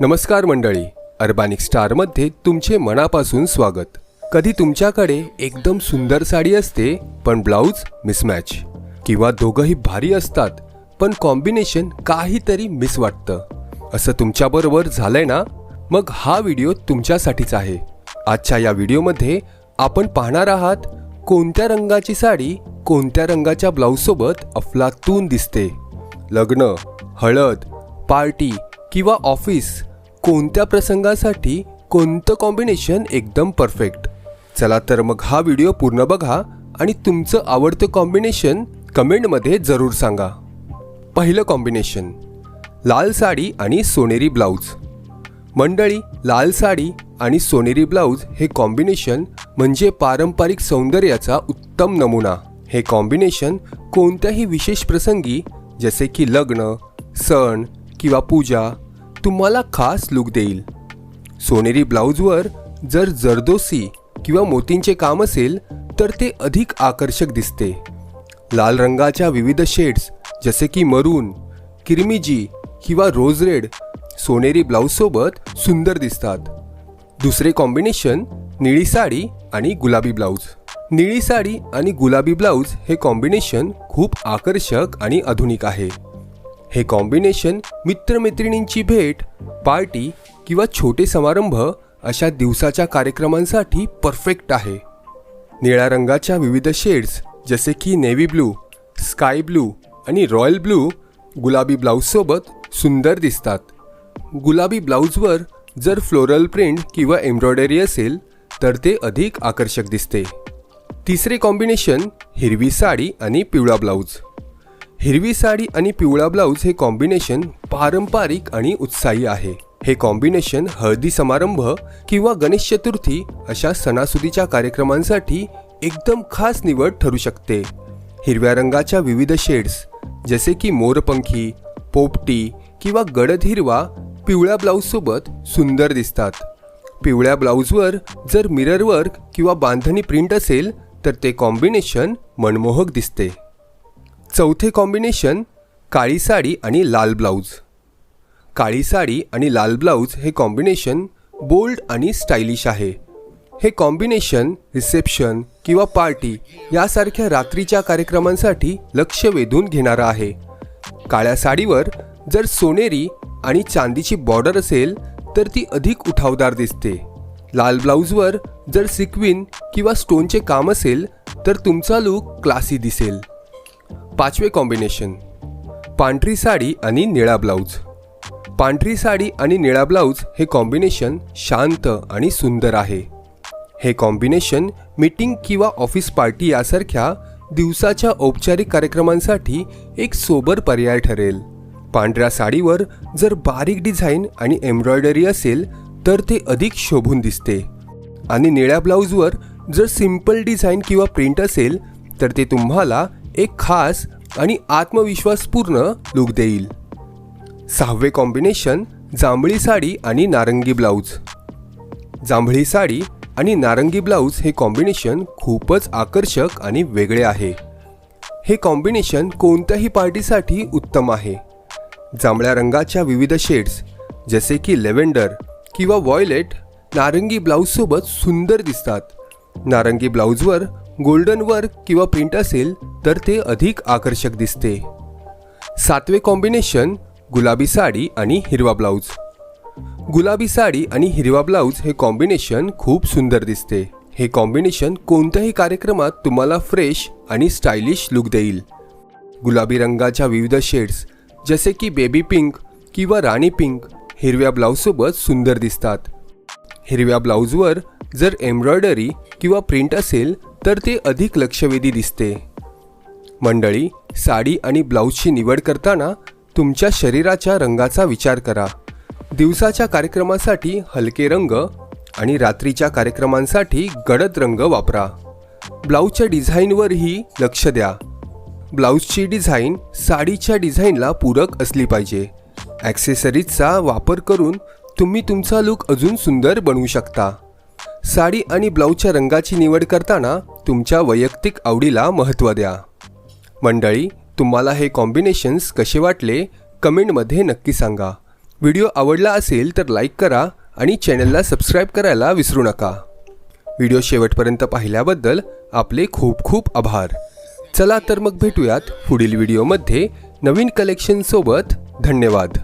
नमस्कार मंडळी अर्बानिक स्टारमध्ये तुमचे मनापासून स्वागत. कधी तुमच्याकडे एकदम सुंदर साडी असते पण ब्लाऊज मिसमॅच किंवा दोघंही भारी असतात पण कॉम्बिनेशन काहीतरी मिस वाटतं. असं तुमच्याबरोबर झालंय ना? मग हा व्हिडिओ तुमच्यासाठीच आहे. आजच्या या व्हिडिओमध्ये आपण पाहणार आहात कोणत्या रंगाची साडी कोणत्या रंगाच्या ब्लाऊजसोबत अफलातून दिसते. लग्न हळद पार्टी किंवा ऑफिस कोणत्या प्रसंगासाठी कोणतं कॉम्बिनेशन एकदम परफेक्ट चला तर मग हा व्हिडिओ पूर्ण बघा आणि तुमचं आवडतं कॉम्बिनेशन कमेंटमध्ये जरूर सांगा. पहिलं कॉम्बिनेशन लाल साडी आणि सोनेरी ब्लाऊज मंडळी लाल साडी आणि सोनेरी ब्लाऊज हे कॉम्बिनेशन म्हणजे पारंपरिक सौंदर्याचा उत्तम नमुना. हे कॉम्बिनेशन कोणत्याही विशेष प्रसंगी जसे की लग्न सण किंवा पूजा तुम्हाला खास लुक देईल. सोनेरी ब्लाऊजवर जर जरदोसी किंवा मोतींचे काम असेल तर ते अधिक आकर्षक दिसते. लाल रंगाच्या विविध शेड्स जसे की मरून किरमिजी किंवा रोज रेड सोनेरी ब्लाऊजसोबत सुंदर दिसतात. दुसरे कॉम्बिनेशन निळी साडी आणि गुलाबी ब्लाऊज. निळी साडी आणि गुलाबी ब्लाऊज हे कॉम्बिनेशन खूप आकर्षक आणि आधुनिक आहे. हे कॉम्बिनेशन मित्रमैत्रिणींची भेट पार्टी किंवा छोटे समारंभ अशा दिवसाच्या कार्यक्रमांसाठी परफेक्ट आहे. निळ्या रंगाच्या विविध शेड्स जसे की नेव्ही ब्लू स्काय ब्लू आणि रॉयल ब्लू गुलाबी ब्लाऊजसोबत सुंदर दिसतात. गुलाबी ब्लाऊजवर जर फ्लोरल प्रिंट किंवा एम्ब्रॉयडरी असेल तर ते अधिक आकर्षक दिसते. तिसरे कॉम्बिनेशन हिरवी साडी आणि पिवळा ब्लाऊज हिरवी साडी आणि पिवळा ब्लाऊज हे कॉम्बिनेशन पारंपरिक आणि उत्साही आहे. हे कॉम्बिनेशन हळदी समारंभ किंवा गणेश चतुर्थी अशा सणासुदीच्या कार्यक्रमांसाठी एकदम खास निवड ठरू शकते. हिरव्या रंगाच्या विविध शेड्स जसे की मोरपंखी पोपटी किंवा गडद हिरवा पिवळ्या ब्लाऊजसोबत सुंदर दिसतात. पिवळ्या ब्लाऊजवर जर मिरर वर्क किंवा बांधणी प्रिंट असेल तर ते कॉम्बिनेशन मनमोहक दिसते. चौथे कॉम्बिनेशन काळी साडी आणि लाल ब्लाऊज काळी साडी आणि लाल ब्लाऊज हे कॉम्बिनेशन बोल्ड आणि स्टायलिश आहे. हे कॉम्बिनेशन रिसेप्शन किंवा पार्टी यासारख्या रात्रीच्या कार्यक्रमांसाठी लक्ष वेधून घेणारं आहे. काळ्या साडीवर जर सोनेरी आणि चांदीची बॉर्डर असेल तर ती अधिक उठावदार दिसते. लाल ब्लाऊजवर जर सिक्विन किंवा स्टोनचे काम असेल तर तुमचा लूक क्लासी दिसेल. पाचवे कॉम्बिनेशन पांढरी साडी आणि निळा ब्लाऊज पांढरी साडी आणि निळा ब्लाऊज हे कॉम्बिनेशन शांत आणि सुंदर आहे. हे कॉम्बिनेशन मीटिंग किंवा ऑफिस पार्टी यासारख्या दिवसाच्या औपचारिक कार्यक्रमांसाठी एक सोबर पर्याय ठरेल. पांढऱ्या साडीवर जर बारीक डिझाईन आणि एम्ब्रॉयडरी असेल तर ते अधिक शोभून दिसते. आणि निळ्या ब्लाऊजवर जर सिंपल डिझाईन किंवा प्रिंट असेल तर ते तुम्हाला एक खास आणि आत्मविश्वासपूर्ण लुक देईल. सहावे कॉम्बिनेशन जांभळी साडी आणि नारंगी ब्लाऊज जांभळी साडी आणि नारंगी ब्लाऊज हे कॉम्बिनेशन खूपच आकर्षक आणि वेगळे आहे. हे कॉम्बिनेशन कोणत्याही पार्टीसाठी उत्तम आहे. जांभळ्या रंगाच्या विविध शेड्स जसे की लेव्हेंडर किंवा वॉयलेट नारंगी ब्लाऊजसोबत सुंदर दिसतात. नारंगी ब्लाऊजवर गोल्डन वर्क किंवा प्रिंट असेल तर ते अधिक आकर्षक दिसते. सातवे कॉम्बिनेशन गुलाबी साडी आणि हिरवा ब्लाऊज गुलाबी साडी आणि हिरवा ब्लाऊज हे कॉम्बिनेशन खूप सुंदर दिसते. हे कॉम्बिनेशन कोणत्याही कार्यक्रमात तुम्हाला फ्रेश आणि स्टायलिश लुक देईल. गुलाबी रंगाच्या विविध शेड्स जसे की बेबी पिंक किंवा राणी पिंक हिरव्या ब्लाऊजसोबत सुंदर दिसतात. हिरव्या ब्लाऊजवर जर एम्ब्रॉयडरी किंवा प्रिंट असेल तर ते अधिक लक्षवेधी दिसते. मंडळी साडी आणि ब्लाऊजची निवड करताना तुमच्या शरीराच्या रंगाचा विचार करा. दिवसाच्या कार्यक्रमासाठी हलके रंग आणि रात्रीच्या कार्यक्रमांसाठी गडद रंग वापरा. ब्लाऊजच्या डिझाईनवरही लक्ष द्या. ब्लाऊजची डिझाईन साडीच्या डिझाईनला पूरक असली पाहिजे. ॲक्सेसरीजचा वापर करून तुम्ही तुमचा लुक अजून सुंदर बनवू शकता. साडी आणि ब्लाऊजच्या रंगाची निवड करताना तुमच्या वैयक्तिक आवडीला महत्त्व द्या. मंडळी तुम्हाला हे कॉम्बिनेशन्स कसे वाटले कमेंटमध्ये नक्की सांगा. व्हिडिओ आवडला असेल तर लाईक करा आणि चॅनलला सबस्क्राईब करायला विसरू नका. व्हिडिओ शेवटपर्यंत पाहिल्याबद्दल आपले खूप खूप आभार. चला तर मग भेटूयात पुढील व्हिडिओमध्ये नवीन कलेक्शनसोबत धन्यवाद.